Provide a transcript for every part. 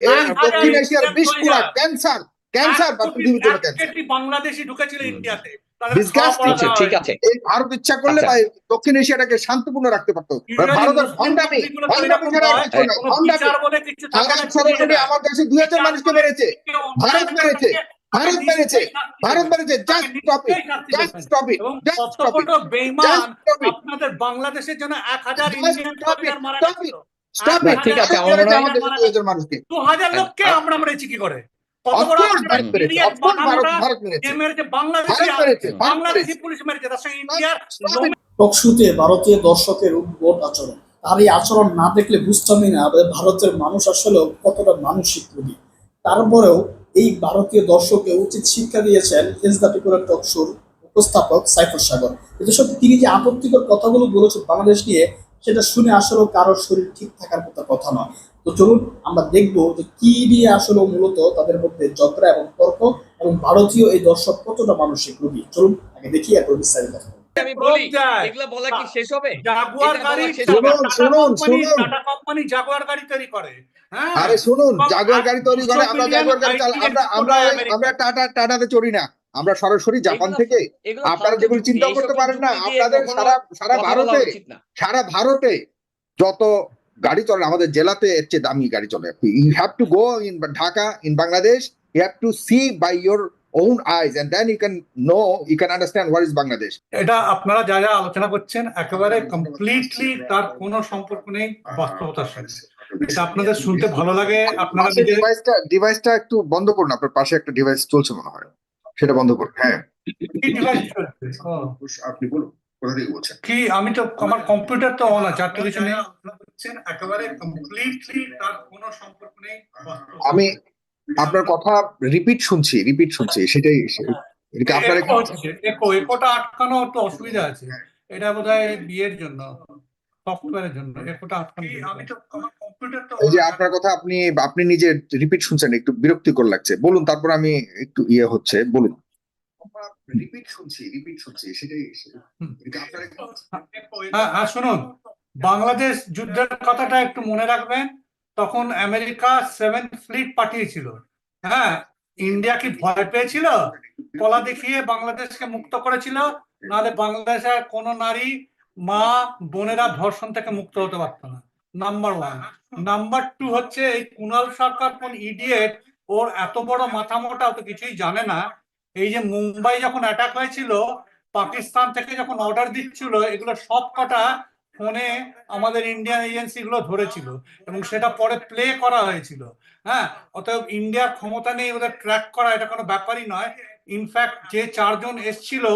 এই এক হাজার দক্ষিণ এশিয়ার বিষ পুরা ক্যান্সার ক্যান্সার কোটি- পৃথিবীর জন্য ক্যান্সার। বাংলাদেশি ঢুকেছিল ইন্ডিয়াতে। আচ্ছা পড়া ঠিক আছে ভারত ইচ্ছা করলে। দক্ষিণ এশিয়াটাকে শান্তিপূর্ণ রাখতে পারতো। ভারতের ভণ্ডামি ভণ্ডামি এরকম ছাড়া কিছু নাই কোনো ভণ্ডামি বিচার বলে কিছু থাকে না, আগাম সরাসরি আমার দেশে দুই হাজার মানুষকে মেরেছে। ভারত মেরেছে, ভারত মেরেছে, ভারত মেরেছে just stop it just stop it just stop it বড় বেঈমান Just stop it. আপনাদের বাংলাদেশের জন্য এক হাজার ইন্ডিয়ান স্টপ ইট ঠিক আছে, আমার হয়- আমাদের মানুষকে দু হাজার লোককে আমরা মেরেছি কি করে. টকশুতে ভারতীয় দর্শকের উদ্ভট আচরণ। তার এই আচরণ না দেখলে বুঝতামই না ভারতের মানুষ আসলে কতটা মানসিক রোগী। তারপরেও এই ভারতীয় দর্শককে উচিত শিক্ষা দিয়েছেন ত্রিপুরা টকশুর উপস্থাপক সাইফুর সাগর। এতে সব তিনি যে আপত্তিকর কথাগুলো বলেছেন বাংলাদেশ নিয়ে সেটা শুনে আসলে কারোর শরীর ঠিক থাকার মতো কথা নয়। তো চলুন আমরা দেখব যে কি নিয়ে আসলে মূলত তাদের মধ্যে ঝগড়া এবং তর্ক এবং ভারতীয় এই দর্শক কতটা মানসিক রোগী। চলুন আগে দেখি এরপর বিস্তারিত আমি বলি এগুলো বলা কি শেষ হবে? জাগুয়ার গাড়ি বলা শেষ হবে। টাটা শুনুন, কোম্পানি শুনুন। টাটা কোম্পানি জাগুয়ার গাড়ি তৈরি করে হ্যাঁ? আরে শুনুন এবং জাগুয়ার গাড়ি তৈরি করে আমরা billion জাগুয়ার গাড়ি আমরা আমরা আমরা টাটা টাটাতে চড়ি না। আমরা সরাসরি জাপান থেকে আপনারা যেগুলো চিন্তা করতে পারেন না আপনাদের সারা সারা ভারতে সারা ভারতে যত গাড়ি চলে আমাদের জেলাতে এর চেয়ে দামি গাড়ি চলে। You have to go in Dhaka in Bangladesh you have to see by your own eyes and then you can know you can understand what is Bangladesh এটা আপনারা যা যা আলোচনা করছেন একেবারে কমপ্লিটলি তার কোনো সম্পর্ক নেই বাস্তবতার সাথে। আপনাদের শুনতে ভালো লাগে আপনারা ডিভাইসটা ডিভাইসটা একটু বন্ধ করুন আপনার পাশে একটা ডিভাইস চলছে মনে হয়। সেটা বন্ধ করুন। হ্যাঁ। আপনি বলুন কোথা থেকে বলছেন? কি আমি তো আমার কম্পিউটার তো অন আছে আর তো কিছু একেবারে কমপ্লিটলি তার কোনো সম্পর্ক নেই আমি আপনার কথা রিপিট শুনছি রিপিট শুনছি সেটাই এটা আপনার একো একোটা আটকানো একটু অসুবিধা আছে। এটা বোধহয় বিয়ের জন্য। সফটওয়্যারের জন্য একোটা আটকানো আমি তো আমার কম্পিউটার তো এই যে আপনার কথা আপনি আপনি নিজে রিপিট শুনছেন একটু বিরক্তিকর লাগছে। বলুন তারপর আমি একটু ইয়ে হচ্ছে বলুন। রিপিট শুনছি রিপিট শুনছি সেটাই হ্যাঁ হ্যাঁ শুনুন। বাংলাদেশ যুদ্ধের কথাটা একটু মনে রাখবেন। তখন আমেরিকা সেভেন ফ্লিট পাঠিয়েছিল। হ্যাঁ ইন্ডিয়া কি ভয় পেয়েছিল? কলা দেখিয়ে বাংলাদেশকে মুক্ত করেছিল? নাহলে বাংলাদেশের কোনো নারী মা বোনেরা ধর্ষণ থেকে মুক্ত হতে পারতো না। নাম্বার ওয়ান নাম্বার টু হচ্ছে এই কুণাল সরকার কোন ইডিয়েট ওর এত বড় মাথা মোটা তো কিছুই জানে না। এই যে মুম্বাই যখন অ্যাটাক হয়েছিল, পাকিস্তান থেকে যখন অর্ডার দিচ্ছিল, এগুলো সব কটা ফোনে আমাদের ইন্ডিয়ান এজেন্সি গুলো ধরেছিল এবং সেটা পরে প্লে করা হয়েছিল। হ্যাঁ অতএব ইন্ডিয়ার ক্ষমতা নেই ওদের ট্র্যাক করা, এটা কোনো ব্যাপারই নয়। ইনফ্যাক্ট যে চারজন এসছিল,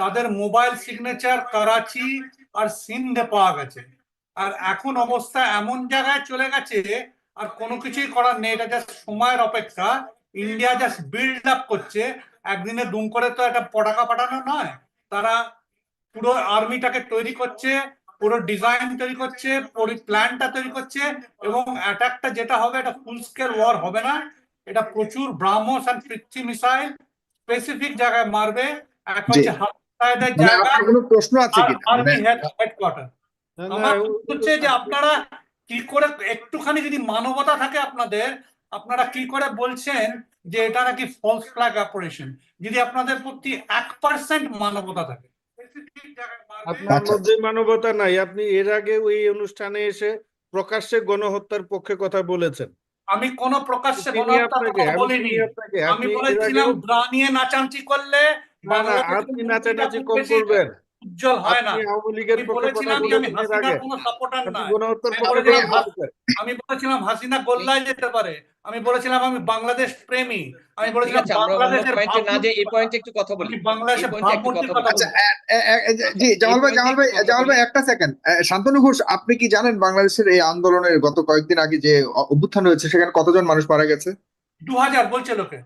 তাদের মোবাইল সিগনেচার করাচি আর সিন্ধে পাওয়া গেছে। আর এখন অবস্থা এমন জায়গায় চলে গেছে আর কোনো কিছুই করার নেই এটা জাস্ট সময়ের অপেক্ষা। ইন্ডিয়া জাস্ট বিল্ড আপ করছে। একদিনে দুম করে তো একটা পটাকা পাঠানো নয়। তারা পুরো আর্মিটাকে তৈরি করছে পুরো ডিজাইন তৈরি করছে পুরো প্ল্যানটা তৈরি করছে এবং অ্যাটাকটা যেটা হবে এটা ফুল স্কেল ওয়ার হবে না। এটা প্রচুর BrahMos and Prithvi missile specific জায়গায় মারবে। এক। হচ্ছে মানে জায়গা আপনার কোনো প্রশ্ন আছে আর আর্মি মানে হেডকোয়ার্টার আমার হচ্ছে যে আপনারা কি করে একটুখানি যদি মানবতা থাকে আপনাদের আপনারা কি করে বলছেন যে এটা নাকি ফলস ফ্ল্যাগ অপারেশন যদি আপনাদের প্রতি এক পার্সেন্ট মানবতা থাকে। আপনার আচ্ছা। মধ্যে মানবতা নাই। আপনি এর আগে ওই অনুষ্ঠানে এসে প্রকাশ্যে গণহত্যার পক্ষে কথা বলেছেন। আমি কোন প্রকাশ্যে গণহত্যার কথা আমি বলিনি। আমি বলেছিলাম ব্রা নিয়ে নাচাঞ্চি করলে না না আপনি নাচানাচি কম করবেন। উজ্জ্বল হয় না। আওয়ামী লীগের আমি বলেছিলাম আমি হাসিনার কোনো সাপোর্টার আমি হাসিনা গোল্লায় যেতে পারে। আমি বলেছিলাম আমি বাংলাদেশ প্রেমী। আমি ঠিক বলেছিলাম আছে আমরা অন্য বাংলাদেশের পয়েন্টে না যে এই পয়েন্টে একটু কথা বলি। বাংলাদেশের এই পয়েন্টে একটু ভাবমূর্তির কথা কথা বলি। আচ্ছা এ- এ- এ- জি জামাল ভাই জামাল ভাই জামাল ভাই একটা সেকেন্ড শান্তনু ঘোষ আপনি কি জানেন বাংলাদেশের এই আন্দোলনের গত কয়েকদিন আগে যে অভ্যুত্থান হয়েছে সেখানে কতজন মানুষ মারা গেছে? দু হাজার বলছে লোকে।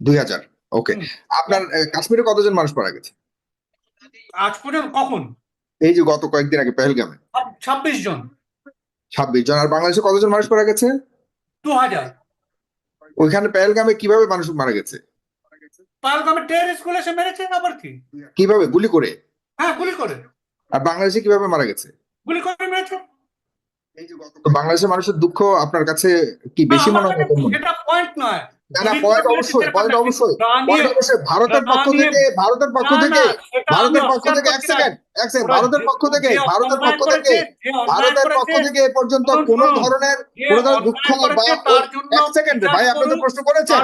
দুই হাজার। ওকে আপনার কাশ্মীরে কতজন মানুষ মারা গেছে? আজ পর্যন্ত কখন? এই যে গত কয়েকদিন আগে পেহেলগামে। ছাব্বিশ জন। ছাব্বিশ জন। আর বাংলাদেশে কতজন মানুষ মারা গেছে? দু হাজার। ওইখানে পেহেলগামে কীভাবে মানুষ মারা গেছে? পালগামে টেরিসগুলো এসে মেরেছে আবার কি? কীভাবে? গুলি করে? হ্যাঁ গুলি করে। আর বাংলাদেশে কীভাবে মারা গেছে? গুলি করে মেরেছে। বাংলাদেশের মানুষের দুঃখ আপনার কাছে কি বেশি মনে হয় সেটা পয়েন্ট নয়। না না পয়েন্ট অবশ্যই পয়েন্ট অবশ্যই। পয়েন্ট অবশ্যই ভারতের পক্ষ থেকে ভারতের পক্ষ থেকে ভারতের পক্ষ থেকে এক সেকেন্ড এক সেকেন্ড ভারতের পক্ষ থেকে ভারতের পক্ষ থেকে ভারতের পক্ষ থেকে এ পর্যন্ত কোনো ধরনের কোনো ধরনের দুঃখ বা এক সেকেন্ড ভাই আপনি তো প্রশ্ন করেছেন।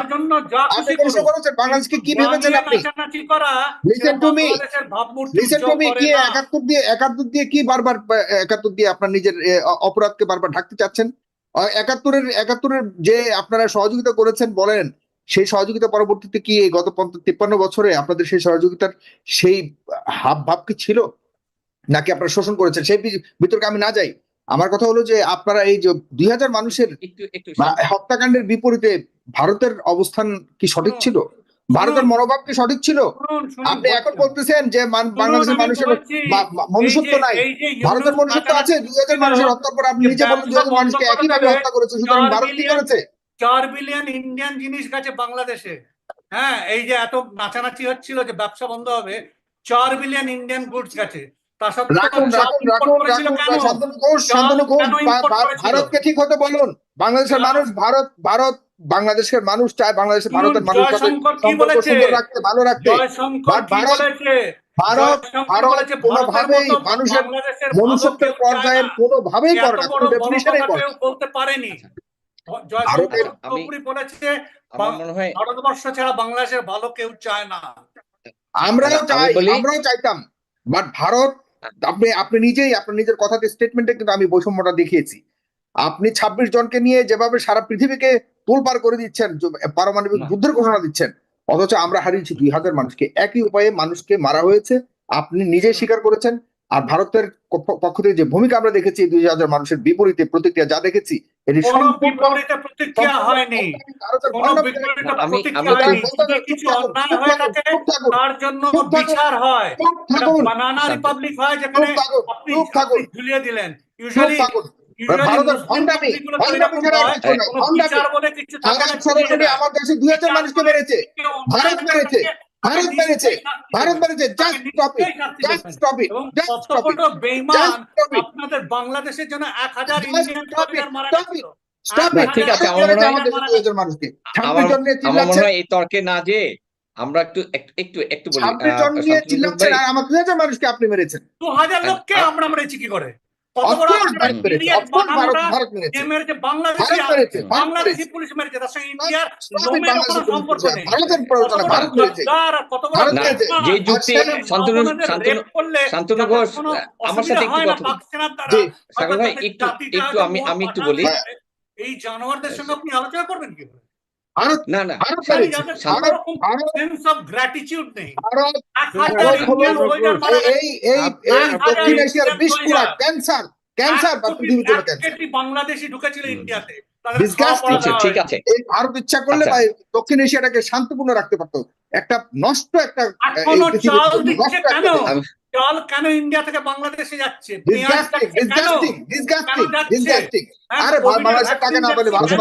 আপনি প্রশ্ন করেছেন বাংলাদেশকে কি ভেবেছেন আপনি? me. বাংলাদেশের ভাবমূর্তি লিসেন টু মি কি একাত্তর দিয়ে একাত্তর দিয়ে কি বারবার একাত্তর দিয়ে আপনার নিজের অপরাধকে বারবার ঢাকতে চাচ্ছেন? একাত্তরের একাত্তরের যে আপনারা সহযোগিতা করেছেন বলেন সেই সহযোগিতা পরবর্তীতে কি এই গত তিপ্পান্ন বছরে আপনাদের সেই সহযোগিতার সেই হাব ভাব কি ছিল? নাকি আপনারা শোষণ করেছেন? সেই বিতর্কে আমি না যাই। আমার কথা হলো যে আপনারা এই যে দুই হাজার মানুষের হত্যাকাণ্ডের বিপরীতে ভারতের অবস্থান কি সঠিক ছিল? ভারতের মনোভাব কি সঠিক ছিল? আপনি এখন। বলতেছেন যে বাংলাদেশের মানুষের মনুষ্যত্ব নাই। ভারতের মনুষ্যত্ব আছে দুই হাজার মানুষের হত্যার পর আপনি নিজে বলেন দুই হাজার মানুষকে একইভাবে হত্যা করেছে? সুতরাং ভারত কি করেছে? চার বিলিয়ন ইন্ডিয়ান জিনিস গেছে বাংলাদেশে। হ্যাঁ এই যে এত নাচানাচি হচ্ছিল যে ব্যবসা বন্ধ হবে চার বিলিয়ন ইন্ডিয়ান গুডস গেছে। ভারতকে ঠিক হতে বলুন। বাংলাদেশের মানুষ ভারত ভারত বাংলাদেশের মানুষ চায় বাংলাদেশের ভারতের মানুষ? সুন্দর রাখতে ভালো রাখতে। ভারত- ভারত- বলেছে? ভারত জয়শঙ্কর ভারত বলেছে, কোনোভাবেই মানুষের মনুষ্যত্বের কেউ চায় পর্যায়ের না। কোনোভাবেই করে না কোনো বড় করে বলতে পারেনি। ভারতের- জয়শঙ্কর আমি- পুরোপুরি বলেছে আমার ভারতবর্ষ ছাড়া বাংলাদেশের ভালো কেউ চায় না। আমরাও চাই আমরাও চাইতাম। বাট ভারত আপনি আপনি নিজেই আপনার নিজের কথাতে স্টেটমেন্টে কিন্তু আমি বৈষম্যটা দেখিয়েছি আপনি ছাব্বিশ জনকে নিয়ে যেভাবে সারা পৃথিবীকে তোলপার করে দিচ্ছেন পারমাণবিক। যুদ্ধের ঘোষণা দিচ্ছেন অথচ আমরা হারিয়েছি দুই হাজার মানুষকে একই উপায়ে মানুষকে মারা হয়েছে আপনি নিজেই স্বীকার করেছেন আর ভারতের পক্ষ থেকে যে ভূমিকা আমরা দেখেছি দুই হাজার মানুষের বিপরীতে প্রতিক্রিয়া যা দেখেছি এটি বিপরীতে প্রতিক্রিয়া হয়নি। বিপরীতে প্রতিক্রিয়া কিছু অন্যায় হয়ে থাকে তার জন্য বিচার হয় বানানা রিপাবলিক হয় যেখানে আপনি ঝুলিয়ে দিলেন ইউজুয়ালি আমার দেশে দুই হাজার মানুষকে মেরেছে ভারত মেরেছে, ভারত মেরেছে, ভারত মেরেছে just stop it just stop it just stop it আপনাদের বাংলাদেশের জন্য এক হাজার Just ইন্ডিয়ান মারা stop স্টপ ইট ঠিক আছে, আমার মনে হয়- আমাদের মানুষকে ছাব্বিশ আমার জন নিয়ে আমার মনে হয় এই তর্কে না যে আমরা একটু একটু একটু বলি ছাব্বিশ আহ, জন নিয়ে চিল্লাচ্ছেন আর হাজার মানুষকে আপনি মেরেছেন। দু হাজার লোককে আমরা মেরেছি কি করে? বাংলাদেশি পুলিশ মেরেছে তার সঙ্গে ইন্ডিয়ার সম্পর্ক নেই। যে যুক্তি শান্তনু শান্তনু ঘোষ আমার সাথে একটু হয় কথা আমি আমি একটু বলি। এই জানোয়ারদের সঙ্গে আপনি আলোচনা করবেন কি? ভারত না না। দক্ষিণ এশিয়ার ক্যান্সার ক্যান্সার বাংলাদেশি ঢুকেছিল ইন্ডিয়াতে। ঠিক আছে এই ইচ্ছা করলে আচ্ছা। বা দক্ষিণ এশিয়াটাকে শান্তপূর্ণ রাখতে পারতো। একটা নষ্ট একটা এই কোনো ইন্ডিয়া থেকে বাংলাদেশে যাচ্ছে। হ্যাঁ,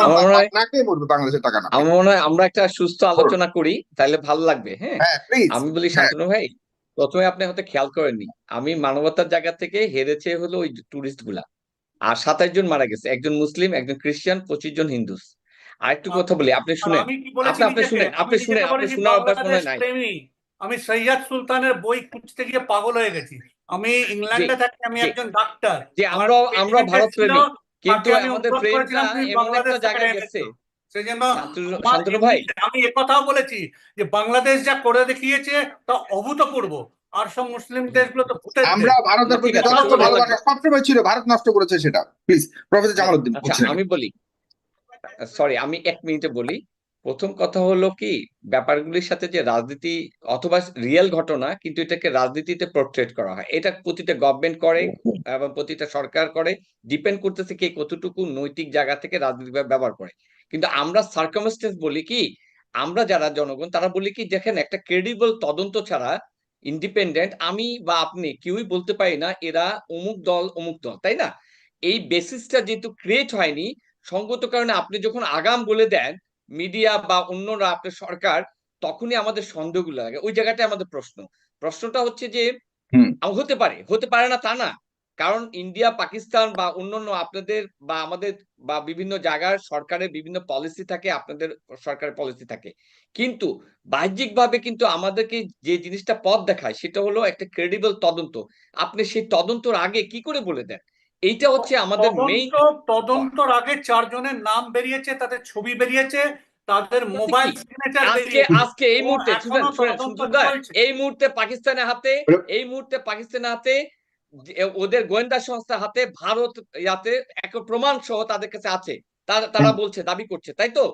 আমার মনে হয়- না কে মরবে বাংলাদেশের টাকা না। পেলে? আমার হয় একটা সুস্থ আলোচনা করি তাহলে ভালো লাগবে হ্যাঁ? হ্যাঁ আমি বলি শান্তনু ভাই প্রথমে আপনি হয়তো খেয়াল করেননি আমি মানবতার জায়গা থেকে হেরেছে হলো ওই টুরিস্টগুলা আর সাতাশ জন মারা গেছে একজন মুসলিম একজন খ্রিস্টান পঁচিশ জন হিন্দুস। আর একটু কথা বলি আপনি আর শুনেন। আমি কি বলেছি আপনি- আপনি শুনেন, আপনি শুনেন, আপনি শোনার অভ্যাস মনে হয় নাই। আমি সৈয়দ সুলতানের বই খুঁজতে গিয়ে পাগল হয়ে গেছি। আমি ইংল্যান্ডে থাকি আমি একজন ডাক্তার যে আমরাও আমরা ভারত প্রেমী কিন্তু আমি আমাদের প্রেমটা এমন একটা জায়গায় গেছে। আমার আমি কথাও বলেছি যে বাংলাদেশ যা করে দেখিয়েছে তা অভূতপূর্ব। আর সব মুসলিম দেশগুলো তো আমরা ভারতের প্রতি যথেষ্ট ভালোবাসা। সবসময় ছিল ভারত নষ্ট করেছে সেটা। প্লিজ প্রফেসর জামালউদ্দিন আচ্ছা আমি বলি। সরি আমি এক মিনিটে বলি। প্রথম কথা হলো কি, ব্যাপারগুলির সাথে যে রাজনীতি অথবা রিয়েল ঘটনা কিন্তু এটাকে রাজনীতিতে পোর্ট্রেট করা হয়। এটা প্রতিটা গভর্নমেন্ট করে এবং প্রতিটা সরকার করে ডিপেন্ড করতেছে কে কতটুকু নৈতিক জায়গা থেকে রাজনীতি ব্যবহার করে। কিন্তু আমরা সার্কামস্টেন্স বলি কি, আমরা যারা জনগণ, তারা বলি কি, দেখেন একটা ক্রেডিবল তদন্ত ছাড়া ইন্ডিপেন্ডেন্ট আমি বা আপনি কেউই বলতে পারি না, এরা অমুক দল অমুক দল, তাই না? এই বেসিসটা যেহেতু ক্রিয়েট হয়নি, সঙ্গত কারণে আপনি যখন আগাম বলে দেন মিডিয়া বা অন্যরা আপনার সরকার তখনই আমাদের সন্দেহগুলো লাগে। ওই জায়গাটায় আমাদের প্রশ্ন। প্রশ্নটা হচ্ছে যে হতে পারে হতে পারে না তা না। কারণ ইন্ডিয়া পাকিস্তান বা অন্যান্য আপনাদের বা আমাদের বা বিভিন্ন জায়গার সরকারের বিভিন্ন পলিসি থাকে আপনাদের সরকারের পলিসি থাকে। কিন্তু বাহ্যিকভাবে কিন্তু আমাদেরকে যে জিনিসটা পথ দেখায় সেটা হলো একটা ক্রেডিবল তদন্ত। আপনি সেই তদন্তর আগে কি করে বলে দেন? এইটা হচ্ছে আমাদের মেইন তদন্তর আগে চারজনের নাম বেরিয়েছে তাদের ছবি বেরিয়েছে তাদের মোবাইল সিগনেচার আজকে আজকে এই মুহূর্তে। এই মুহূর্তে পাকিস্তানের হাতে এই মুহূর্তে পাকিস্তানের হাতে ওদের গোয়েন্দা সংস্থার হাতে ভারত ইয়াতে এক প্রমাণ সহ তাদের কাছে আছে। তারা বলছে দাবি করছে তাই তো?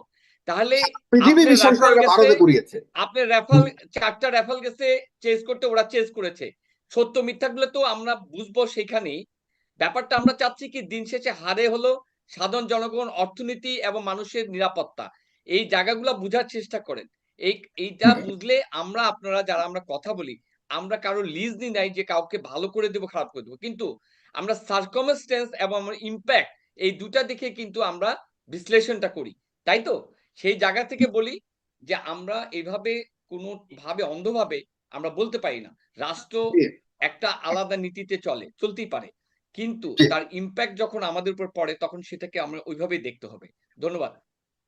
তাহলে আপনি রেফাল চারটা রেফাল গেছে চেস করতে ওরা চেস করেছে। সত্য মিথ্যাগুলো তো আমরা বুঝব সেখানেই ব্যাপারটা আমরা চাচ্ছি কি দিন শেষে হারে হলো সাধারণ জনগণ অর্থনীতি এবং মানুষের নিরাপত্তা। এই জায়গাগুলো বোঝার চেষ্টা করেন। এই এইটা বুঝলে আমরা আপনারা যারা আমরা কথা বলি আমরা কারও লিজ নি নাই যে কাউকে ভালো করে দেবো খারাপ করে দেবো। কিন্তু আমরা সার্কমস্টেন্স এবং আমরা ইম্প্যাক্ট এই দুটা দেখে কিন্তু আমরা বিশ্লেষণটা করি। তাই তো? সেই জায়গা থেকে বলি যে আমরা এভাবে কোনো ভাবে অন্ধভাবে আমরা বলতে পারি না। রাষ্ট্র একটা আলাদা নীতিতে চলে চলতেই পারে। কিন্তু তার ইম্প্যাক্ট যখন আমাদের উপর পড়ে তখন সেটাকে আমরা ওইভাবেই দেখতে হবে। ধন্যবাদ।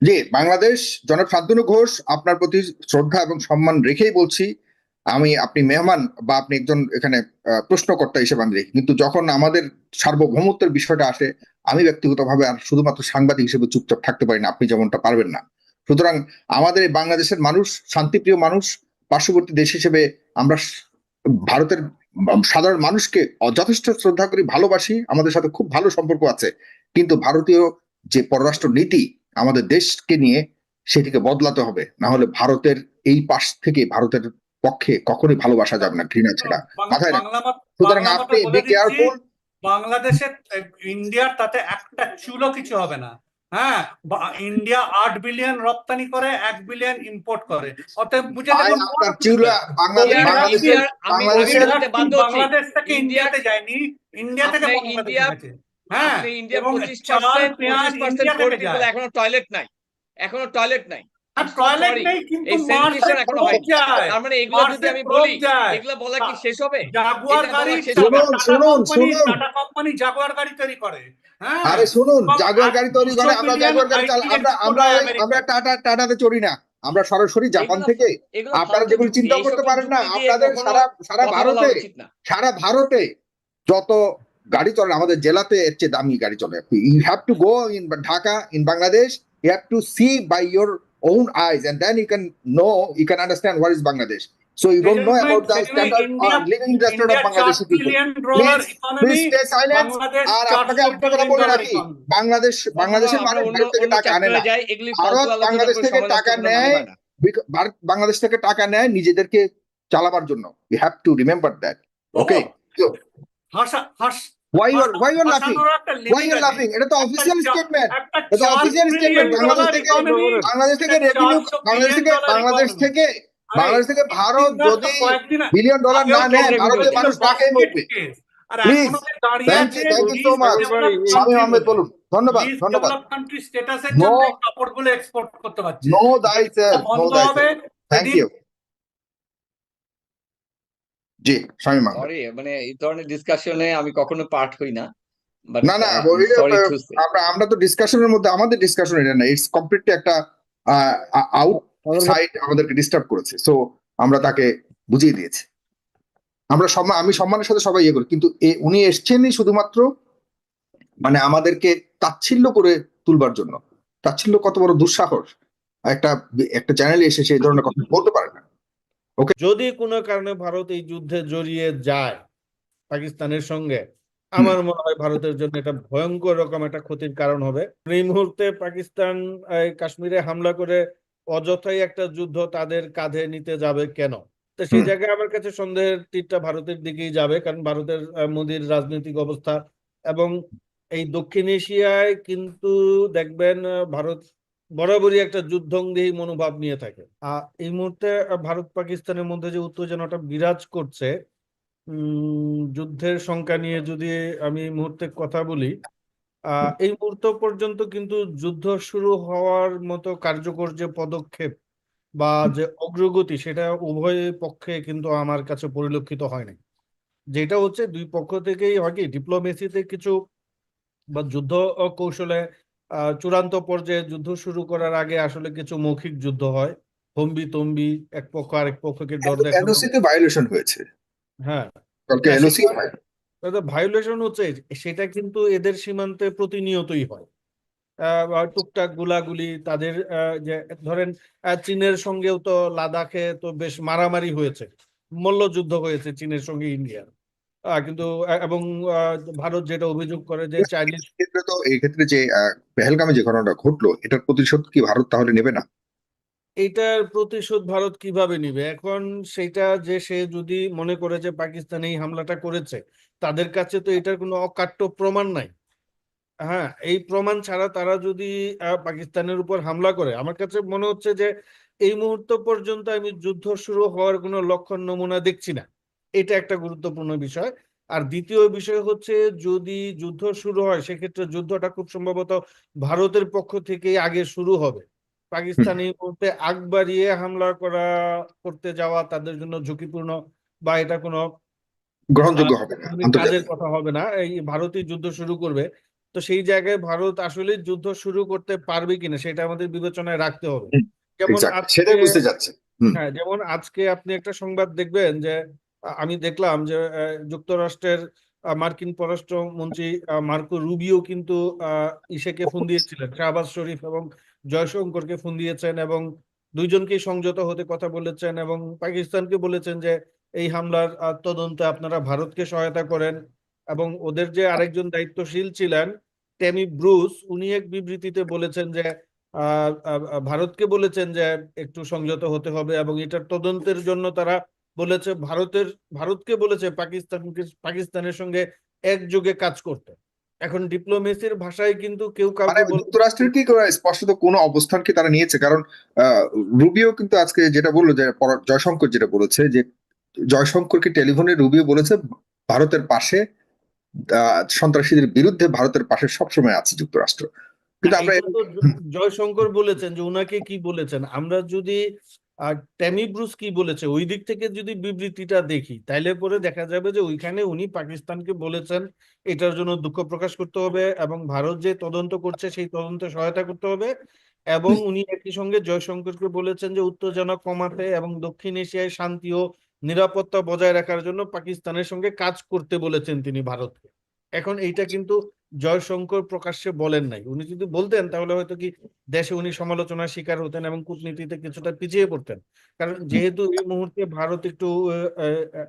জি বাংলাদেশ জনাব শান্তনু ঘোষ আপনার প্রতি শ্রদ্ধা এবং সম্মান রেখেই বলছি আমি আপনি মেহমান বা আপনি একজন এখানে প্রশ্নকর্তা হিসেবে আমি দেখি। কিন্তু যখন আমাদের সার্বভৌমত্বের বিষয়টা আসে আমি ব্যক্তিগতভাবে আর শুধুমাত্র সাংবাদিক হিসেবে চুপচাপ থাকতে পারি না আপনি যেমনটা পারবেন না। সুতরাং আমাদের এই বাংলাদেশের মানুষ শান্তিপ্রিয় মানুষ পার্শ্ববর্তী দেশ হিসেবে আমরা ভারতের সাধারণ মানুষকে যথেষ্ট শ্রদ্ধা করি ভালোবাসি আমাদের সাথে খুব ভালো সম্পর্ক আছে। কিন্তু ভারতীয় যে পররাষ্ট্র নীতি আমাদের দেশকে নিয়ে সেটিকে বদলাতে হবে। না হলে ভারতের এই পাশ থেকে ভারতের পক্ষে কখনোই ভালোবাসা যাবে না ঘৃণা ছাড়া। মাথায় সুতরাং আপনি মতে বি কেয়ারফুল বাংলাদেশের ইন্ডিয়ার তাতে একটা চুলো কিছু হবে না। হ্যাঁ ইন্ডিয়া আট বিলিয়ন রপ্তানি করে এক বিলিয়ন ইম্পোর্ট করে। অতএব বুঝে বাংলাদেশ থেকে ইন্ডিয়াতে যায়নি ইন্ডিয়া থেকে হ্যাঁ ইন্ডিয়া পঁচিশ পার্সেন্ট। এখনও টয়লেট নাই। এখনও টয়লেট নাই। মানে এগুলো যদি মার্চে আমি প্রোব বলি যায়। এগুলো বলা কি শেষ হবে? জাগুয়ার গাড়ি বলা শেষ হবে। টাটা শুনুন, কোম্পানি শুনুন। টাটা কোম্পানি জাগুয়ার গাড়ি তৈরি করে হ্যাঁ? আরে শুনুন জাগুয়ার গাড়ি তৈরি করে আমরা জাগুয়ার গাড়ি আমরা আমরা ওই- আমেরিকায়। আমরা টাটা টাটাতে চড়ি না। আমরা সরাসরি জাপান থেকে। আপনারা যেগুলো চিন্তা করতে পারেন না আপনাদের সারা সারা ভারতে সারা ভারতে যত গাড়ি চলে আমাদের জেলাতে এর চেয়ে দামি গাড়ি চলে। You have to go in Dhaka in Bangladesh you have to see by your know you can understand what is Bangladesh so you don't know সেজন্যই- অ্যাবাউট দ্য সেজন্যই standard India- living standard of India চার Bangladeshi people billion dollar economy please stay silent Bangladesh আর আপনাকে একটা কথা বলে রাখি বাংলাদেশ বাংলাদেশের মানুষ ভারত থেকে টাকা আনে না ভারত বাংলাদেশ থেকে টাকা নেয়। ভারত বাংলাদেশ থেকে টাকা নেয় নিজেদেরকে চালাবার জন্য। You have to remember that okay হাসা হাস why you are why you are laughing? why you are laughing? এটা তো স্টেটমেন্ট এটা চার official statement, বাংলাদেশ থেকে- বাংলাদেশ থেকে একটা রেভিনিউ বাংলাদেশ থেকে বাংলাদেশ থেকে বাংলাদেশ থেকে ভারত যদি বিলিয়ন ডলার না নেয় ভারতের। মানুষ টাকাই মরবে স্বামী আহমেদ বলুন ধন্যবাদ ধন্যবাদ। developed country status এর No. জন্য এই কাপড়গুলো এক্সপোর্ট করতে পারছে। No thy sir no thy thank you ji Swami sorry মানে এই ধরনের ডিসকাশনে আমি কখনো পার্ট হই না না না সে আমরা আমরা তো ডিসকাশনের মধ্যে আমাদের ডিসকাশন এটা না ইটস কমপ্লিটলি একটা আউট সাইড আমাদেরকে ডিস্টার্ব করেছে সো আমরা তাকে বুঝিয়ে দিয়েছি। আমরা সম্মান আমি সম্মানের সাথে সবাই ইয়ে করি কিন্তু এ- উনি এসছেনই শুধুমাত্র মানে আমাদেরকে তাচ্ছিল্য করে তুলবার জন্য। তাচ্ছিল্য কত বড় দুঃসাহস একটা একটা চ্যানেলে এসে সেই ধরনের কথা বলতে পারে না। যদি কোনো কারণে ভারত এই যুদ্ধে জড়িয়ে যায় পাকিস্তানের সঙ্গে আমার মনে হয় ভারতের জন্য এটা ভয়ঙ্কর রকম একটা ক্ষতির কারণ হবে। এই মুহূর্তে পাকিস্তান কাশ্মীরে হামলা করে অযথাই একটা যুদ্ধ তাদের কাঁধে নিতে যাবে কেন? তো সেই জায়গায় আমার কাছে সন্দেহের তীরটা ভারতের দিকেই যাবে কারণ ভারতের মোদির রাজনৈতিক অবস্থা এবং এই দক্ষিণ এশিয়ায় কিন্তু দেখবেন ভারত বরাবরই একটা যুদ্ধংদেহী মনোভাব নিয়ে থাকে। আহ, এই মুহূর্তে ভারত পাকিস্তানের মধ্যে যে উত্তেজনাটা বিরাজ করছে যুদ্ধের সংখ্যা নিয়ে যদি আমি এই মুহূর্তে কথা বলি এই মুহূর্ত পর্যন্ত কিন্তু যুদ্ধ শুরু হওয়ার মতো কার্যকর যে পদক্ষেপ বা যে অগ্রগতি সেটা উভয় পক্ষে কিন্তু আমার কাছে পরিলক্ষিত হয় নাই। যেটা হচ্ছে দুই পক্ষ থেকেই হয় কি ডিপ্লোমেসিতে কিছু বা যুদ্ধ কৌশলে চূড়ান্ত পর্যায়ে যুদ্ধ শুরু করার আগে আসলে কিছু মৌখিক যুদ্ধ হয়। হম্বি তম্বি এক পক্ষ আরেক পক্ষকে ডর দেখানো। ভায়োলেশন হয়েছে। হ্যাঁ। কালকে হ্যাঁ, এনওসি ভায়োলেশন হচ্ছে সেটা কিন্তু এদের সীমান্তে প্রতিনিয়তই হয়। টুকটাক গুলাগুলি তাদের যে ধরেন চীনের সঙ্গেও তো লাদাখে তো বেশ মারামারি হয়েছে। মল্লযুদ্ধ হয়েছে চীনের সঙ্গে ইন্ডিয়ার। কিন্তু এবং ভারত যেটা অভিযোগ করে যে চাইনিজ ক্ষেত্রে তো এই ক্ষেত্রে যে পেহেলগামে যে ঘটনাটা ঘটলো এটার প্রতিশোধ কি ভারত তাহলে নেবে না? এটার প্রতিশোধ ভারত কীভাবে নিবে? এখন সেটা যে সে যদি মনে করে যে পাকিস্তান এই হামলাটা করেছে তাদের কাছে তো এটার কোনো অকাট্য প্রমাণ নাই। হ্যাঁ এই প্রমাণ ছাড়া তারা যদি পাকিস্তানের উপর হামলা করে আমার কাছে মনে হচ্ছে যে এই মুহূর্ত পর্যন্ত আমি যুদ্ধ শুরু হওয়ার কোনো লক্ষণ নমুনা দেখছি না। এটা একটা গুরুত্বপূর্ণ বিষয়। আর দ্বিতীয় বিষয় হচ্ছে যদি যুদ্ধ শুরু হয় সেক্ষেত্রে যুদ্ধটা খুব সম্ভবত ভারতের পক্ষ থেকেই আগে শুরু হবে। পাকিস্তান মুহূর্তে আগ বাড়িয়ে হামলা করা করতে যাওয়া তাদের জন্য ঝুঁকিপূর্ণ বা এটা কোনো গ্রহণযোগ্য হবে না কাজের কথা হবে না। এই ভারতই যুদ্ধ শুরু করবে। তো সেই জায়গায় ভারত আসলে যুদ্ধ শুরু করতে পারবে কিনা সেটা আমাদের বিবেচনায় রাখতে হবে। যেমন সেটাই বুঝতে যাচ্ছে হ্যাঁ যেমন আজকে আপনি একটা সংবাদ দেখবেন যে আমি দেখলাম যে যুক্তরাষ্ট্রের মার্কিন পররাষ্ট্রমন্ত্রী মার্কো রুবিও কিন্তু আহ, ইসেকে ফোন দিয়েছিলেন শাহবাজ শরীফ এবং জয়শঙ্করকে ফোন দিয়েছেন এবং দুইজনকেই সংযত হতে কথা বলেছেন এবং পাকিস্তানকে বলেছেন যে এই হামলার তদন্তে আপনারা ভারতকে সহায়তা করেন এবং ওদের যে আরেকজন দায়িত্বশীল ছিলেন টেমি ব্রুস উনি এক বিবৃতিতে বলেছেন যে ভারতকে বলেছেন যে একটু সংযত হতে হবে এবং এটার তদন্তের জন্য তারা বলেছে ভারতের ভারতকে বলেছে পাকিস্তানকে পাকিস্তানের সঙ্গে একযোগে কাজ করতে। এখন ডিপ্লোমেসির ভাষায় কিন্তু কেউ মানে কাউকে যুক্তরাষ্ট্রের কি স্পষ্টত কোনো অবস্থান কি তারা নিয়েছে? কারণ রুবিও কিন্তু আজকে যেটা বলল যে জয়শঙ্কর যেটা বলেছে যে জয়শঙ্করকে টেলিফোনে রুবিও বলেছে ভারতের পাশে আহ, সন্ত্রাসীদের বিরুদ্ধে ভারতের পাশে সবসময় আছে যুক্তরাষ্ট্র। কিন্তু আমরা জয়শঙ্কর বলেছেন যে উনাকে কি বলেছেন? আমরা যদি আর ট্যামি ব্রুস কি বলেছে? ওই দিক থেকে যদি বিবৃতিটা দেখি তাইলে পরে দেখা যাবে যে ওইখানে উনি পাকিস্তানকে বলেছেন এটার জন্য দুঃখ প্রকাশ করতে হবে এবং ভারত যে তদন্ত করছে সেই তদন্তে সহায়তা করতে হবে। এবং উনি একই সঙ্গে জয়শঙ্করকে বলেছেন যে উত্তেজনা কমাতে এবং দক্ষিণ এশিয়ায় শান্তি ও নিরাপত্তা বজায় রাখার জন্য পাকিস্তানের সঙ্গে কাজ করতে বলেছেন তিনি ভারতকে। এখন এইটা কিন্তু জয়শঙ্কর প্রকাশ্যে বলেন নাই। উনি যদি বলতেন তাহলে হয়তো কি দেশে উনি সমালোচনার শিকার হতেন এবং কূটনীতিতে কিছুটা পিছিয়ে পড়তেন। কারণ যেহেতু এই মুহূর্তে ভারত একটু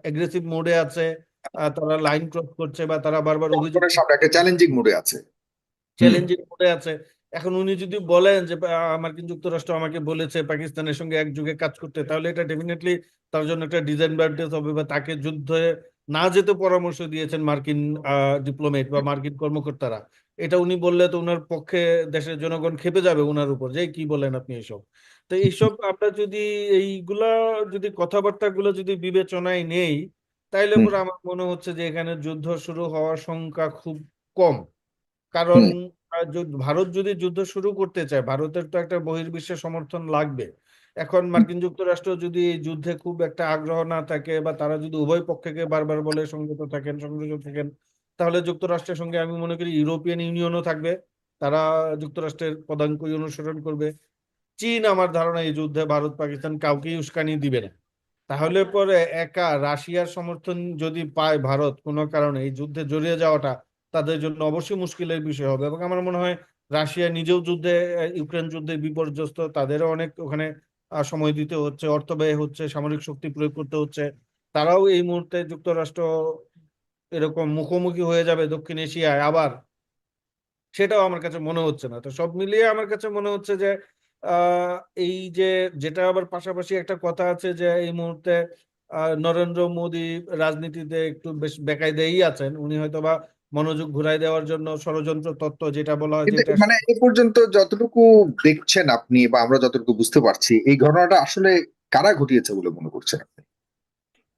এগ্রেসিভ মোডে আছে তারা লাইন ক্রস করছে বা তারা বারবার অভিযোগ একটা চ্যালেঞ্জিং মোডে আছে। চ্যালেঞ্জিং মোডে আছে। এখন উনি যদি বলেন যে মার্কিন যুক্তরাষ্ট্র আমাকে বলেছে পাকিস্তানের সঙ্গে একযোগে কাজ করতে তাহলে এটা ডেফিনেটলি তার জন্য একটা ডিসঅ্যাডভান্টেজ হবে বা তাকে যুদ্ধে না যেতে পরামর্শ দিয়েছেন মার্কিন ডিপ্লোমেট বা মার্কিন কর্মকর্তারা। এটা উনি বললে তো উনার পক্ষে দেশের জনগণ খেপে যাবে উনার উপর যে কি বলেন আপনি এসব? তো এইসব আমরা যদি এইগুলা যদি কথাবার্তা গুলো যদি বিবেচনায় নেই তাইলে পরে আমার মনে হচ্ছে যে এখানে যুদ্ধ শুরু হওয়ার সংখ্যা খুব কম। কারণ ভারত যদি যুদ্ধ শুরু করতে চায় ভারতের তো একটা বহির্বিশ্বের সমর্থন লাগবে। এখন মার্কিন যুক্তরাষ্ট্র যদি যুদ্ধে খুব একটা আগ্রহ না থাকে বা তারা যদি উভয় পক্ষকে বারবার বলে সংযত থাকেন সংযত থাকেন, তাহলে যুক্তরাষ্ট্রের সঙ্গে আমি মনে করি ইউরোপিয়ান ইউনিয়নও থাকবে। তারা যুক্তরাষ্ট্রের পদাঙ্কই অনুসরণ করবে। চীন আমার ধারণা এই যুদ্ধে ভারত, পাকিস্তান কাউকেই উস্কানি দিবে না। তাহলে পরে একা রাশিয়ার সমর্থন যদি পায় ভারত, কোনো কারণে এই যুদ্ধে জড়িয়ে যাওয়াটা তাদের জন্য অবশ্যই মুশকিলের বিষয় হবে। এবং আমার মনে হয় রাশিয়া নিজেও যুদ্ধে, ইউক্রেন যুদ্ধে বিপর্যস্ত, তাদেরও অনেক ওখানে সময় দিতে হচ্ছে, অর্থ ব্যয় হচ্ছে, সামরিক শক্তি প্রয়োগ করতে হচ্ছে। তারাও এই মুহূর্তে যুক্তরাষ্ট্র এরকম মুখোমুখি হয়ে যাবে দক্ষিণ এশিয়ায় আবার। সেটাও আমার কাছে মনে হচ্ছে না। তো সব মিলিয়ে আমার কাছে মনে হচ্ছে যে এই যে, যেটা আবার পাশাপাশি একটা কথা আছে যে, এই মুহূর্তে নরেন্দ্র মোদী রাজনীতিতে একটু বেশ বেকায়দাই আছেন। উনি হয়তোবা মনোযোগ ঘুরাই দেওয়ার জন্য ষড়যন্ত্র তত্ত্ব যেটা বলা হয় যেটা মানে এ পর্যন্ত যতটুকু দেখছেন আপনি বা আমরা যতটুকু বুঝতে পারছি এই ঘটনাটা আসলে কারা ঘটিয়েছে বলে মনে করছেন আপনি?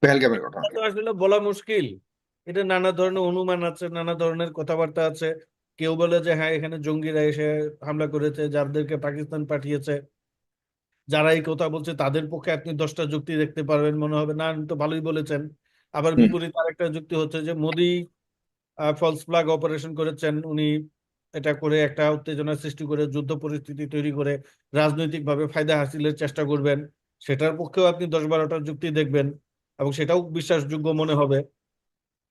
পেহেলগামের ঘটনা আসলে বলা মুশকিল। এটা নানা ধরনের অনুমান আছে নানা ধরনের কথাবার্তা আছে। কেউ বলে যে হ্যাঁ এখানে জঙ্গিরা এসে হামলা করেছে যাদেরকে পাকিস্তান পাঠিয়েছে। যারা এই কথা বলছে তাদের পক্ষে আপনি দশটা যুক্তি দেখতে পারবেন মনে হবে। না আপনি তো ভালোই বলেছেন। আবার। বিপরীত আরেকটা যুক্তি হচ্ছে যে মোদি ফলস ফ্ল্যাগ অপারেশন করেছেন। উনি এটা করে একটা উত্তেজনা সৃষ্টি করে যুদ্ধ পরিস্থিতি তৈরি করে রাজনৈতিকভাবে ফায়দা হাসিলের চেষ্টা করবেন। সেটার পক্ষেও আপনি দশ বারোটা যুক্তি দেখবেন এবং সেটাও বিশ্বাসযোগ্য মনে হবে।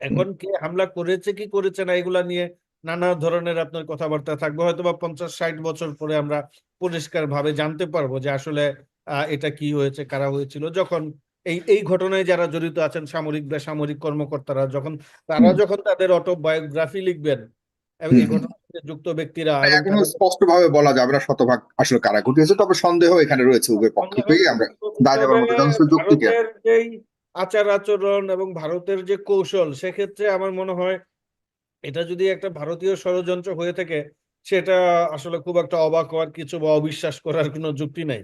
এখন কে হামলা করেছে, কি করেছে না, এগুলা নিয়ে নানা ধরনের আপনার কথাবার্তা থাকবে। হয়তো বা পঞ্চাশ, ষাট বছর পরে আমরা পরিষ্কার ভাবে জানতে পারব যে আসলে এটা কি হয়েছে, কারা হয়েছিল। যখন এই এই ঘটনায় যারা জড়িত আছেন সামরিক বেসামরিক কর্মকর্তারা যখন তারা যখন তাদের অটোবায়োগ্রাফি লিখবেন এবং এই সাথে যুক্ত ব্যক্তিরা এখনও তাদের- স্পষ্ট ভাবে বলা যাবে না শতভাগ আসলে কারা ঘটিয়েছে তবে সন্দেহ এখানে রয়েছে উভয় পক্ষ থেকেই আমরা মতো আচার আচরণ এবং ভারতের যে কৌশল সেক্ষেত্রে আমার মনে হয় এটা যদি একটা ভারতীয় ষড়যন্ত্র হয়ে থাকে সেটা আসলে খুব একটা অবাক হওয়ার কিছু বা অবিশ্বাস করার কোনো যুক্তি নাই।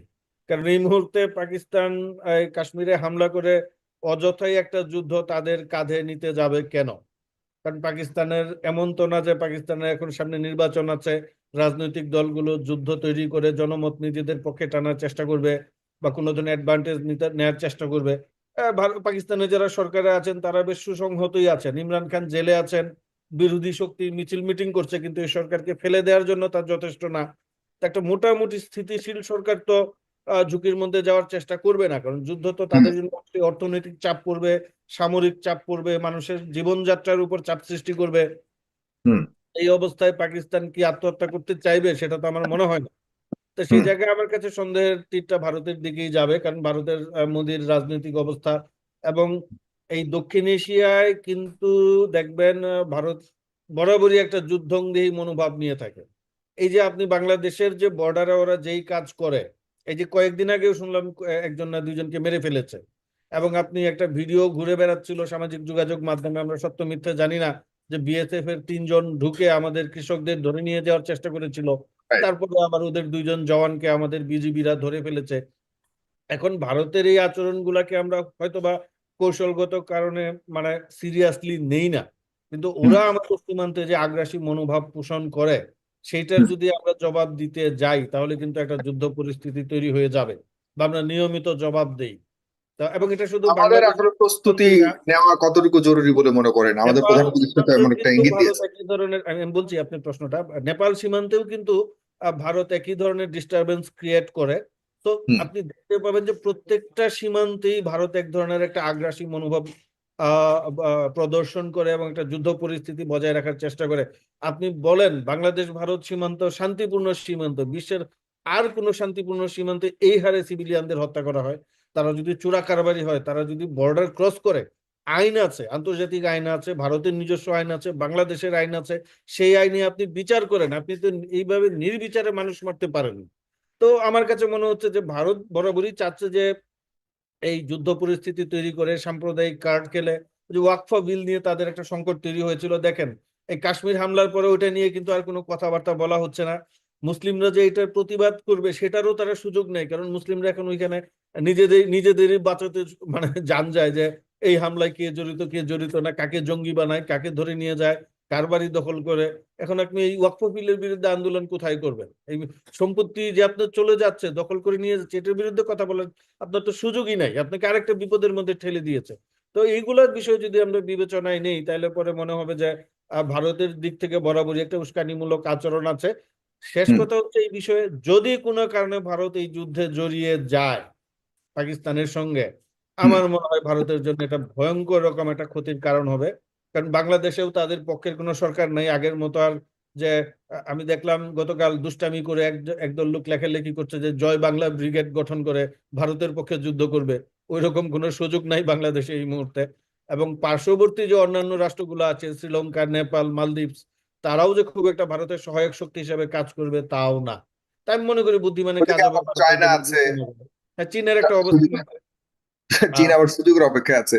কারণ এই মুহূর্তে পাকিস্তান কাশ্মীরে হামলা করে অযথাই একটা যুদ্ধ তাদের কাঁধে নিতে যাবে কেন? কারণ পাকিস্তানের এমন তো না যে পাকিস্তানের এখন সামনে নির্বাচন আছে, রাজনৈতিক দলগুলো যুদ্ধ তৈরি করে জনমত নিজেদের পক্ষে টানার চেষ্টা করবে বা কোনো ধরনের অ্যাডভান্টেজ নিতে নেওয়ার চেষ্টা করবে। পাকিস্তানে যারা সরকারে আছেন তারা বেশ সুসংহতই আছেন। ইমরান খান জেলে আছেন, বিরোধী শক্তি মিছিল মিটিং করছে, কিন্তু এই সরকারকে ফেলে দেওয়ার জন্য তার যথেষ্ট না। একটা মোটামুটি স্থিতিশীল সরকার তো ঝুঁকির মধ্যে যাওয়ার চেষ্টা করবে না কারণ যুদ্ধ তো তাদের জন্য অর্থনৈতিক চাপ পড়বে সামরিক চাপ পড়বে মানুষের জীবনযাত্রার উপর চাপ সৃষ্টি করবে। এই অবস্থায় পাকিস্তান কি আত্মহত্যা করতে চাইবে সেটা তো আমার মনে হয় না। তো সেই জায়গায় আমার কাছে সন্দেহের তীরটা ভারতের দিকেই যাবে কারণ ভারতের মোদির রাজনৈতিক অবস্থা এবং এই দক্ষিণ এশিয়ায় কিন্তু দেখবেন ভারত বরাবরই একটা যুদ্ধংদেহী মনোভাব নিয়ে থাকে। এই যে আপনি বাংলাদেশের যে বর্ডারে ওরা যেই কাজ করে এই যে কয়েকদিন আগেও শুনলাম একজন না দুইজনকে মেরে ফেলেছে। এবং আপনি একটা ভিডিও ঘুরে বেড়াচ্ছিল সামাজিক যোগাযোগ মাধ্যমে আমরা সত্য মিথ্যা জানি না যে বিএসএফ এর তিনজন ঢুকে আমাদের কৃষকদের ধরে নিয়ে যাওয়ার চেষ্টা করেছিল. তারপরে আবার ওদের দুইজন জওয়ানকে আমাদের বিজিবিরা ধরে ফেলেছে। এখন ভারতের এই আচরণগুলাকে আমরা হয়তোবা কৌশলগত কারণে মানে সিরিয়াসলি নেই না। কিন্তু ওরা আমাদের সীমান্তে যে আগ্রাসী মনোভাব পোষণ করে। সেইটার যদি আমরা জবাব দিতে যাই তাহলে কিন্তু একটা যুদ্ধ পরিস্থিতি তৈরি হয়ে যাবে বা আমরা নিয়মিত জবাব দেই। তা এবং এটা শুধু আমাদের আসলে প্রস্তুতি নেওয়া কতটুকু জরুরি বলে মনে করেন? আমাদের নেপাল প্রধান উপদেষ্টা এমন একটা ইঙ্গিত দিয়েছে। একই ধরনের আমি বলছি আপনার প্রশ্নটা নেপাল সীমান্তেও কিন্তু ভারত একই ধরনের ডিস্টারবেন্স ক্রিয়েট করে। তো আপনি দেখতে পাবেন যে প্রত্যেকটা সীমান্তেই ভারত এক ধরনের একটা আগ্রাসী মনোভাব প্রদর্শন করে এবং একটা যুদ্ধ পরিস্থিতি বজায় রাখার চেষ্টা করে। আপনি বলেন, বাংলাদেশ, ভারত সীমান্ত শান্তিপূর্ণ সীমান্ত, বিশ্বের আর কোনো শান্তিপূর্ণ সীমান্তে এই হারে সিভিলিয়ানদের হত্যা করা হয়? তারা যদি চোরা কারবারি হয়, তারা যদি বর্ডার ক্রস করে, আইন আছে, আন্তর্জাতিক আইন আছে, ভারতের নিজস্ব আইন আছে, বাংলাদেশের আইন আছে, সেই আইনে আপনি বিচার করেন, আপনি তো এইভাবে নির্বিচারে মানুষ মারতে পারেন তো আমার কাছে মনে হচ্ছে যে ভারত বরাবরই চাচ্ছে যে এই যুদ্ধ পরিস্থিতি তৈরি করে সাম্প্রদায়িক কার্ড খেলে যে ওয়াকফা বিল নিয়ে তাদের একটা সংকট তৈরি হয়েছিল, দেখেন। এই কাশ্মীর হামলার পরে ওটা নিয়ে কিন্তু আর কোনো কথাবার্তা বলা হচ্ছে না। মুসলিমরা যে এটার প্রতিবাদ করবে সেটারও তারা সুযোগ নেই, কারণ মুসলিমরা এখন ওইখানে নিজেদের, নিজেদেরই বাঁচাতে মানে জান যায় যে, এই হামলায় কে জড়িত কে জড়িত না, কাকে জঙ্গি বানায়, কাকে ধরে নিয়ে যায় কার বাড়ি দখল করে। এখন আপনি এই ওয়াকফ বিলের বিরুদ্ধে আন্দোলন কোথায় করবেন? এই সম্পত্তি যে আপনার চলে যাচ্ছে দখল করে নিয়ে যাচ্ছে এটার বিরুদ্ধে কথা বলার আপনার তো সুযোগই নাই। আপনাকে আরেকটা বিপদের মধ্যে ঠেলে দিয়েছে। তো এইগুলোর বিষয় যদি আমরা বিবেচনায় নেই তাহলে পরে মনে হবে যে আহ, ভারতের দিক থেকে বরাবরই একটা উস্কানিমূলক আচরণ আছে। শেষ কথা হচ্ছে এই বিষয়ে যদি কোনো কারণে ভারত এই যুদ্ধে জড়িয়ে যায় পাকিস্তানের সঙ্গে আমার মনে হয় ভারতের জন্য এটা ভয়ঙ্কর রকম একটা ক্ষতির কারণ হবে। কারণ বাংলাদেশেও তাদের পক্ষের কোনো সরকার নেই। আগের মতো আর যে আমি দেখলাম গতকাল দুষ্টামি করে একদল লোক লেখালেখি করছে যে জয় বাংলা ব্রিগেড গঠন করে ভারতের পক্ষে যুদ্ধ করবে। ওই রকম কোনো সুযোগ নাই বাংলাদেশে এই মুহূর্তে। এবং পার্শ্ববর্তী যে অন্যান্য রাষ্ট্রগুলো আছে শ্রীলঙ্কা নেপাল মালদ্বীপস তারাও যে খুব একটা ভারতের সহায়ক শক্তি হিসেবে কাজ করবে তাও না। তাই আমি মনে করি বুদ্ধিমানের কাজ হবে চায়না আছে। হ্যাঁ, চীনের একটা অবস্থান আছে চীন আবার সুযোগের অপেক্ষা আছে।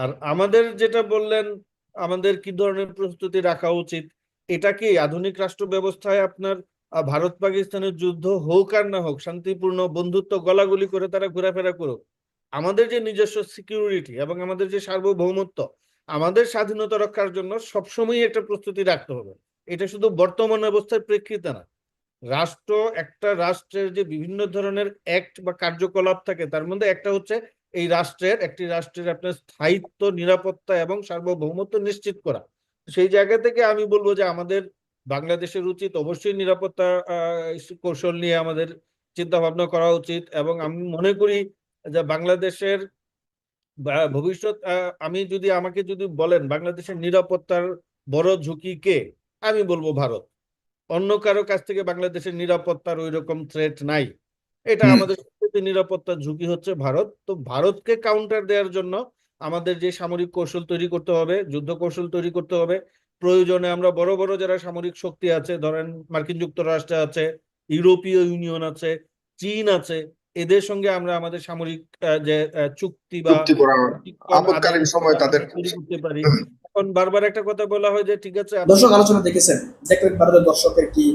আর আমাদের যেটা বললেন আমাদের কি ধরনের প্রস্তুতি রাখা উচিত? এটা কি আধুনিক রাষ্ট্র ব্যবস্থায় আপনার ভারত পাকিস্তানের যুদ্ধ হোক আর না হোক শান্তিপূর্ণ বন্ধুত্ব গলাগুলি করে তারা ঘোরাফেরা করুক আমাদের যে নিজস্ব সিকিউরিটি এবং আমাদের যে সার্বভৌমত্ব আমাদের স্বাধীনতা রক্ষার জন্য সবসময় একটা প্রস্তুতি রাখতে হবে। এটা শুধু বর্তমান অবস্থার প্রেক্ষিতে না রাষ্ট্র একটা রাষ্ট্রের যে বিভিন্ন ধরনের অ্যাক্ট বা কার্যকলাপ থাকে, তার মধ্যে একটা হচ্ছে এই রাষ্ট্রের, একটি রাষ্ট্রের আপনার স্থায়িত্ব, নিরাপত্তা এবং সার্বভৌমত্ব নিশ্চিত করা। সেই জায়গা থেকে আমি বলব যে আমাদের বাংলাদেশের উচিত অবশ্যই নিরাপত্তা কৌশল নিয়ে আমাদের চিন্তা ভাবনা করা উচিত এবং আমি মনে করি যে বাংলাদেশের ভবিষ্যৎ আমি যদি আমাকে যদি বলেন বাংলাদেশের নিরাপত্তার বড় ঝুঁকি কে? আমি বলব ভারত। অন্য কারও কাছ থেকে বাংলাদেশের নিরাপত্তার ওই রকম থ্রেট নাই। এটা আমাদের নিরাপত্তার ঝুঁকি হচ্ছে ভারত। তো ভারতকে কাউন্টার দেওয়ার জন্য আমাদের যে সামরিক কৌশল তৈরি করতে হবে যুদ্ধ কৌশল তৈরি করতে হবে প্রয়োজনে আমরা বড় বড় যারা সামরিক শক্তি আছে ধরেন মার্কিন যুক্তরাষ্ট্র আছে ইউরোপীয় ইউনিয়ন আছে চীন আছে এদের সঙ্গে আমরা আমাদের সামরিক আহ, যে চুক্তি বা আদান সময় তাদের করতে পারি। এখন বারবার একটা কথা বলা হয় যে ঠিক আছে দর্শক আলোচনা দেখেছেন দেখলেন ভারতের দর্শকের কি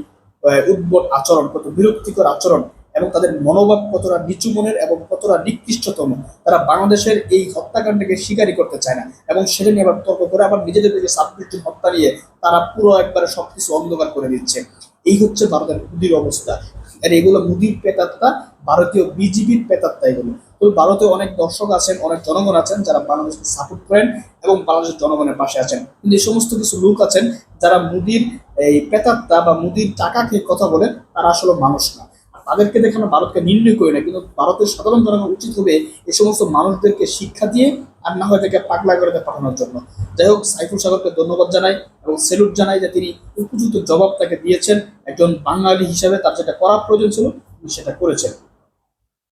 আহ, উদ্ভট আচরণ কত বিরক্তিকর আচরণ এবং তাদের মনোভাব কতটা নিচু মনের এবং কতটা নিকৃষ্টতম। তারা বাংলাদেশের এই হত্যাকাণ্ডকে স্বীকারই করতে চায় না এবং সেটা নিয়ে আবার তর্ক করে আবার নিজেদের যে ছাব্বিশ হত্যা নিয়ে তারা পুরো একবারে সবকিছু অন্ধকার করে দিচ্ছে। এই হচ্ছে ভারতের মুদির অবস্থা। আর এগুলো মুদির পেতাত্তা ভারতীয় বিজেপির পেতাত্তা এগুলো। তো ভারতে অনেক দর্শক আছেন, অনেক জনগণ আছেন যারা বাংলাদেশকে সাপোর্ট করেন এবং বাংলাদেশের জনগণের পাশে আছেন। কিন্তু এই সমস্ত কিছু লোক আছেন যারা মুদির এই পেতাত্তা বা মুদির খেয়ে কথা বলেন, তারা আসলে মানুষ না। তাদেরকে দেখে ভারতকে নির্ণয় করি না, কিন্তু ভারতের সাধারণ জনগণ উচিত হবে এই সমস্ত মানুষদেরকে শিক্ষা দিয়ে আর না হয় তাকে পাগলা করে পাঠানোর জন্য। যাই হোক, সাইফুল সাগরকে ধন্যবাদ জানাই এবং সেলুট জানাই যে তিনি উপযুক্ত জবাব তাকে দিয়েছেন। একজন বাঙালি হিসাবে তার যেটা করার প্রয়োজন ছিল তিনি সেটা করেছেন।